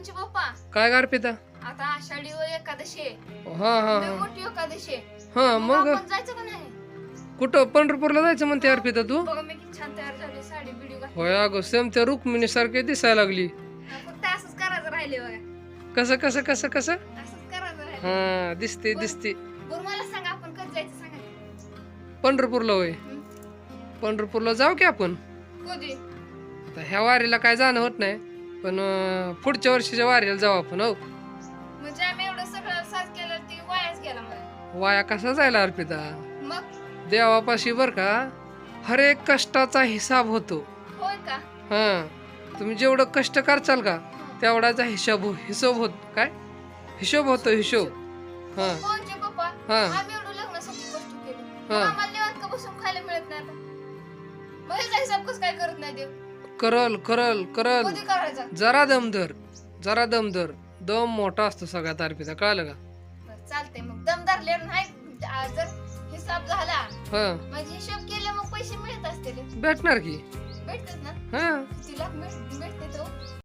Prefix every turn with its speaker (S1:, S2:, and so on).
S1: पंच बाप्पा
S2: काय गार पिता
S1: आता आषाढी व एकादशी आहे.
S2: हा हा
S1: लय
S2: हा.
S1: मोठी एकादशी आहे.
S2: हा
S1: मग
S2: मग?
S1: आपण जायचं का नाही?
S2: कुठं? पंढरपूरला जायचं म्हणते अर्पिता तू?
S1: बघा मी किती छान तयार झाली साडी बिडी घातली.
S2: होय अगं सेम त्या रुक्मिणी सारखी दिसायला लागली.
S1: फक्त असंच करायचं राहिले बघा.
S2: कसं कसं कसं कसं?
S1: असंच करायचं राहिले.
S2: हा दिसते दिसते.
S1: बरं मला सांगा आपण कधी जायचं सांगा.
S2: पंढरपूरला होय.
S1: हं?
S2: पंढरपूरला जाऊ की आपण?
S1: कधी?
S2: आता ह्या वारीला काय जाणं होत नाही. पण अं, पुढच्या वर्षीच्या वारीला जाऊ आपण हो.
S1: म्हणजे आम्ही एवढं सगळं साज केलं ती वायाच गेला मला.
S2: वाया कसा जायला अर्पिता?
S1: मग?
S2: देवापाशी बर का हर एक कष्टाचा हिसाब होतो.
S1: होय का?
S2: हा. तुम्ही जेवढं कष्ट करचाल का तेवढाचा हिशोब हिशोब होत काय? हिशोब होतो हिशोब. हा
S1: कोणचे पप्पा?
S2: हा.
S1: आम्ही एवढं लग्नासाठी कष्ट केले. मग
S2: हा.
S1: आम्हाला निवांत का बसून खायला मिळत नाही आता? मग ह्याचा हिसाब कसं काय करत नाही देव?
S2: करल करल करल.
S1: कधी करायचा?
S2: जरा दम धर जरा दम धर. दम मोठा असतो सगळ्यात अर्पिता कळलं का?
S1: बरं, चालतंय. मग दमदार लेर नाही आ, जर हिसाब झाला
S2: हा.
S1: म्हणजे हिशोब केले मग पैसे मिळत असतील.
S2: भेटणार की.
S1: भेटतात ना?
S2: हा.
S1: किती लाख मिळ- भेटते तर